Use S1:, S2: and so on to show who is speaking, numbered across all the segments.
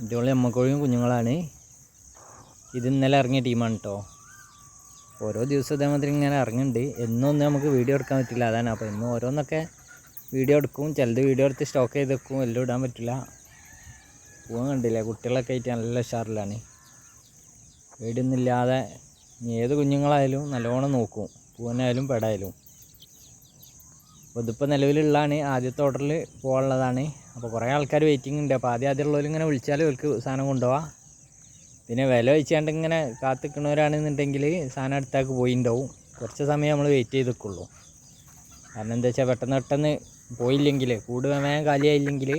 S1: അടിപൊളി അമ്മക്കോഴിയും കുഞ്ഞുങ്ങളാണ്. ഇത് ഇന്നലെ ഇറങ്ങിയ ടീമാണ് കേട്ടോ ഓരോ ദിവസം ഇതേമാതിരി ഇങ്ങനെ ഇറങ്ങുന്നുണ്ട്. എന്നും ഒന്നും നമുക്ക് വീഡിയോ എടുക്കാൻ പറ്റില്ല അതാണ്. അപ്പോൾ ഇന്നും ഓരോന്നൊക്കെ വീഡിയോ എടുക്കും. ചിലത് വീഡിയോ എടുത്ത് സ്റ്റോക്ക് ചെയ്ത് വെക്കും. എല്ലാം ഇടാൻ പറ്റില്ല. പോകാൻ കണ്ടില്ല? കുട്ടികളൊക്കെ ആയിട്ട് നല്ല ഉഷാറിലാണ്. വീടൊന്നുമില്ലാതെ ഏത് കുഞ്ഞുങ്ങളായാലും നല്ലോണം നോക്കും. പൂവനായാലും പെടായാലും. ഇതിപ്പോൾ നിലവിലുള്ളതാണ്. ആദ്യത്തെ ഓർഡറിൽ പോകാനുള്ളതാണ്. അപ്പോൾ കുറേ ആൾക്കാർ വെയിറ്റിംഗ് ഉണ്ട്. അപ്പോൾ ആദ്യം ആദ്യമുള്ളവർ ഇങ്ങനെ വിളിച്ചാൽ അവർക്ക് സാധനം കൊണ്ടുപോവാം. പിന്നെ വില വെച്ചാണ്ട് ഇങ്ങനെ കാത്തിക്കുന്നവരാണെന്നുണ്ടെങ്കിൽ സാധനം അടുത്തേക്ക് പോയിണ്ടാവും. കുറച്ച് സമയം നമ്മൾ വെയിറ്റ് ചെയ്ത് നിൽക്കുള്ളൂ കാരണം എന്താ വെച്ചാൽ പെട്ടെന്ന് പെട്ടെന്ന് പോയില്ലെങ്കിൽ കൂട് വേമയം കാലിയായില്ലെങ്കിൽ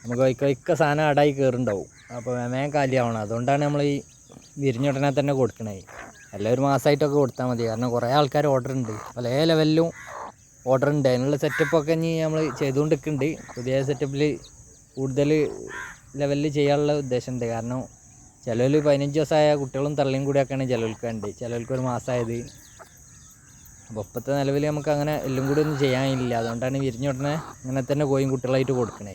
S1: നമുക്ക് വൈക്ക സാധനം അടായി കയറുണ്ടാവും അപ്പോൾ വേമയം കാലിയാവണം. അതുകൊണ്ടാണ് നമ്മൾ ഈ വിരിഞ്ഞുടനെ തന്നെ കൊടുക്കണേ അല്ല ഒരു മാസമായിട്ടൊക്കെ കൊടുത്താൽ മതി. കാരണം കുറേ ആൾക്കാർ ഓർഡർ ഉണ്ട് പല ലെവലിലും ഓർഡർ ഉണ്ട്. അതിനുള്ള സെറ്റപ്പൊക്കെ ഇനി നമ്മൾ ചെയ്തുകൊണ്ടിരിക്കുന്നുണ്ട്. പുതിയ സെറ്റപ്പിൽ കൂടുതൽ ലെവലിൽ ചെയ്യാനുള്ള ഉദ്ദേശമുണ്ട്. കാരണം ചിലവിൽ പതിനഞ്ച് ദിവസമായ കുട്ടികളും തള്ളിയും കൂടിയൊക്കെയാണ് ചിലവർക്ക് വേണ്ടത്. ചിലവർക്ക് ഒരു മാസമായത്. അപ്പോൾ ഇപ്പോഴത്തെ നിലവിൽ നമുക്ക് അങ്ങനെ എല്ലാം കൂടി ഒന്നും ചെയ്യാനില്ല. അതുകൊണ്ടാണ് വിരിഞ്ഞുടനെ അങ്ങനെ തന്നെ കോയും കുട്ടികളായിട്ട് കൊടുക്കണേ.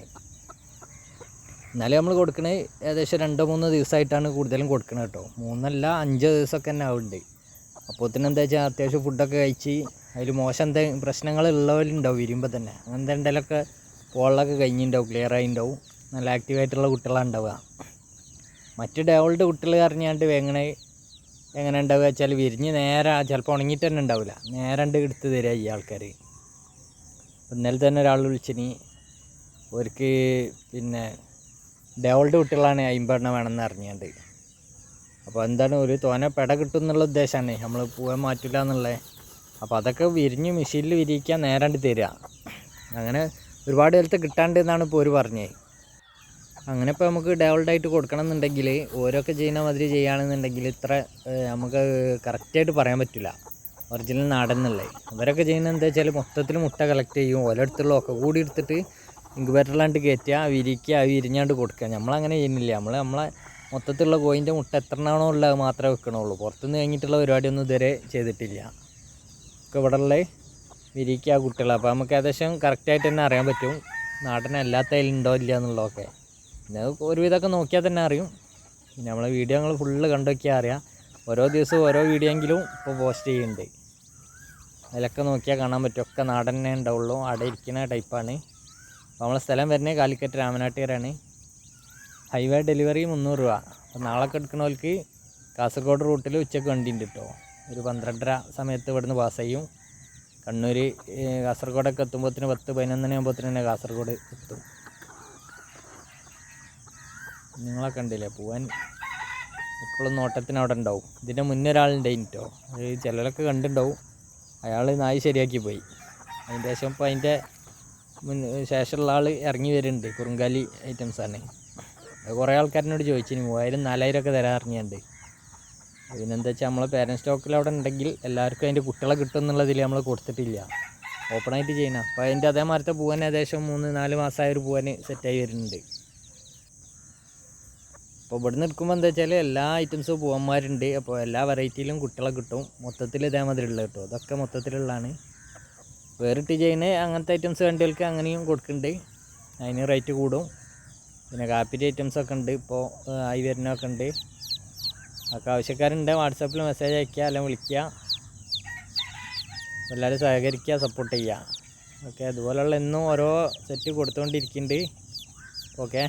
S1: എന്നാലും നമ്മൾ കൊടുക്കണേ ഏകദേശം രണ്ടോ മൂന്നോ ദിവസമായിട്ടാണ് കൂടുതലും കൊടുക്കണത് കേട്ടോ. മൂന്നല്ല അഞ്ചോ ദിവസമൊക്കെ തന്നെ ആവുന്നുണ്ട്. അപ്പോൾ തന്നെ എന്താ വെച്ചാൽ അത്യാവശ്യം ഫുഡൊക്കെ കഴിച്ച് അതിൽ മോശം എന്താ പ്രശ്നങ്ങൾ ഉള്ളവരുണ്ടാവും വിരുമ്പോൾ തന്നെ. അങ്ങനത്തെ എന്തെങ്കിലുമൊക്കെ പോളിലൊക്കെ കഴിഞ്ഞിട്ടുണ്ടാവും ക്ലിയർ ആയിട്ടുണ്ടാവും നല്ല ആക്റ്റീവായിട്ടുള്ള കുട്ടികളാണ് ഉണ്ടാവുക മറ്റ് ഡെവൾഡ് കുട്ടികൾ അറിഞ്ഞാണ്ട് എങ്ങനെ എങ്ങനെ ഉണ്ടാവുക വെച്ചാൽ വിരിഞ്ഞ് നേരെ ചിലപ്പോൾ ഉണങ്ങിയിട്ട് തന്നെ ഉണ്ടാവില്ല നേരെ ഉണ്ട് എടുത്ത് തരിക ഈ ആൾക്കാർ ഇന്നലെ തന്നെ ഒരാൾ വിളിച്ചിനി അവർക്ക് പിന്നെ ഡെവൾഡ് കുട്ടികളാണ് അമ്പതെണ്ണം വേണമെന്ന് അറിഞ്ഞാണ്ട് അപ്പോൾ എന്താണ് ഒരു തോനെ പെട കിട്ടും എന്നുള്ള ഉദ്ദേശമാണ് നമ്മൾ പൂവൻ മാറ്റില്ല എന്നുള്ളത് അപ്പോൾ അതൊക്കെ വിരിഞ്ഞ് മെഷീനിൽ വിരിയിക്കാൻ നേരാണ്ട് തരിക അങ്ങനെ ഒരുപാട് കാലത്ത് കിട്ടാണ്ട് എന്നാണ് ഇപ്പോൾ ഒരു പറഞ്ഞത് അങ്ങനെ ഇപ്പോൾ നമുക്ക് ഡെവലപ്ഡായിട്ട് കൊടുക്കണം എന്നുണ്ടെങ്കിൽ ഓരോക്കെ ചെയ്യുന്ന മാതിരി ചെയ്യുകയാണെന്നുണ്ടെങ്കിൽ ഇത്ര നമുക്ക് കറക്റ്റായിട്ട് പറയാൻ പറ്റില്ല ഒറിജിനൽ നാടൻ എന്നുള്ളത് ഇവരൊക്കെ ചെയ്യുന്നത് എന്താ വെച്ചാൽ മൊത്തത്തിൽ മുട്ട കളക്ട് ചെയ്യും. ഓരോരുത്തുള്ള ഒക്കെ കൂടി എടുത്തിട്ട് ഇങ്കുബേറ്ററിലാണ്ട് കയറ്റുക വിരിക്കുക വിരിഞ്ഞാണ്ട് കൊടുക്കുക. നമ്മളങ്ങനെ ചെയ്യുന്നില്ല. നമ്മൾ നമ്മളെ മൊത്തത്തിലുള്ള കോയിന്റെ മുട്ട എത്ര എണ്ണമാണോ ഉള്ളത് മാത്രമേ വെക്കണുള്ളൂ. പുറത്തുനിന്ന് കഴിഞ്ഞിട്ടുള്ള പരിപാടിയൊന്നും ഇതുവരെ ചെയ്തിട്ടില്ല. ഒക്കെ ഇവിടെ ഉള്ള വിരിക്കുക കുട്ടികൾ അപ്പോൾ നമുക്ക് ഏകദേശം കറക്റ്റായിട്ട് തന്നെ അറിയാൻ പറ്റും. നാടനല്ലാത്ത ഉണ്ടോ ഇല്ല എന്നുള്ളതൊക്കെ. പിന്നെ അത് ഒരുവിധമൊക്കെ നോക്കിയാൽ തന്നെ അറിയും. പിന്നെ നമ്മളെ വീഡിയോ ഞങ്ങൾ ഫുള്ള് കണ്ടു നോക്കിയാൽ അറിയാം. ഓരോ ദിവസവും ഓരോ വീഡിയോ എങ്കിലും ഇപ്പോൾ പോസ്റ്റ് ചെയ്യുന്നുണ്ട്. അതിലൊക്കെ നോക്കിയാൽ കാണാൻ പറ്റും. ഒക്കെ നാടൻ തന്നെ ഉണ്ടാവുള്ളൂ. അവിടെ ഇരിക്കുന്ന ടൈപ്പാണ് അപ്പോൾ നമ്മളെ സ്ഥലം വരുന്നത് കാലിക്കറ്റ് രാമനാട്ടുകാരാണ് ഹൈവേ ഡെലിവറി മുന്നൂറ് രൂപ. അപ്പോൾ നാളെ എടുക്കണവർക്ക് കാസർഗോഡ് റൂട്ടിൽ ഉച്ചയ്ക്ക് വണ്ടി ഉണ്ട് കേട്ടോ ഒരു പന്ത്രണ്ടര സമയത്ത് ഇവിടുന്ന് പാസ് ചെയ്യും. കണ്ണൂർ കാസർഗോഡൊക്കെ എത്തുമ്പോഴത്തേന് പത്ത് പതിനൊന്നര ആകുമ്പോഴത്തേന് തന്നെ കാസർഗോഡ് എത്തും. നിങ്ങളൊക്കെ ഉണ്ടല്ലേ പോവാൻ എപ്പോഴും നോട്ടത്തിന് അവിടെ ഉണ്ടാവും. ഇതിന്റെ മുന്നേ ഒരാളുണ്ടായിന് അത് ചിലരൊക്കെ കണ്ടിട്ടുണ്ടാവും അയാൾ നായി ശരിയാക്കി പോയി. അതിന്റെ ശേഷം ഇപ്പോൾ അതിന്റെ മുൻ ശേഷമുള്ള ആൾ ഇറങ്ങി വരുന്നുണ്ട്. കുറുങ്കാലി ഐറ്റംസാണ് അത് കുറേ ആൾക്കാരിനോട് ചോദിച്ചിന് മൂവായിരം നാലായിരം ഒക്കെ തരാൻ അറിഞ്ഞുണ്ട് പിന്നെന്താ വെച്ചാൽ നമ്മളെ പേരൻസ് സ്റ്റോക്കിൽ അവിടെ ഉണ്ടെങ്കിൽ എല്ലാവർക്കും അതിന്റെ കുട്ടികളെ കിട്ടും എന്നുള്ളതിൽ നമ്മൾ കൊടുത്തിട്ടില്ല. ഓപ്പൺ ആയിട്ട് ചെയ്യണം. അപ്പോൾ അതിന്റെ അതേ മരത്തെ പൂവൻ ഏകദേശം മൂന്ന് നാല് മാസമായ ഒരു പൂവന് സെറ്റായി വരുന്നുണ്ട്. അപ്പോൾ ഇവിടുന്ന് എടുക്കുമ്പോൾ എന്താ വെച്ചാൽ എല്ലാ ഐറ്റംസും പൂവന്മാരുണ്ട്. അപ്പോൾ എല്ലാ വെറൈറ്റിയിലും കുട്ടികളെ കിട്ടും. മൊത്തത്തിൽ ഇതേമാതിരി ഉള്ളത് കേട്ടോ. അതൊക്കെ മൊത്തത്തിലുള്ളതാണ്. വേറിട്ട് ചെയ്യുന്ന അങ്ങനത്തെ ഐറ്റംസ് വേണ്ടികൾക്ക് അങ്ങനെയും കൊടുക്കുന്നുണ്ട്. അതിന് റേറ്റ് കൂടും. പിന്നെ കാപ്പിന്റെ ഐറ്റംസ് ഒക്കെ ഉണ്ട്. ഇപ്പോൾ ആയി വരുന്നതൊക്കെ ഉണ്ട്. ഒക്കെ ആവശ്യക്കാരുണ്ട്. വാട്സാപ്പിൽ മെസ്സേജ് അയക്കുക അല്ലെങ്കിൽ വിളിക്കുക. എല്ലാവരും സഹകരിക്കുക സപ്പോർട്ട് ചെയ്യുക. ഓക്കെ അതുപോലെയുള്ള എന്നും ഓരോ സെറ്റ് കൊടുത്തുകൊണ്ടിരിക്കുന്നുണ്ട് ഓക്കെ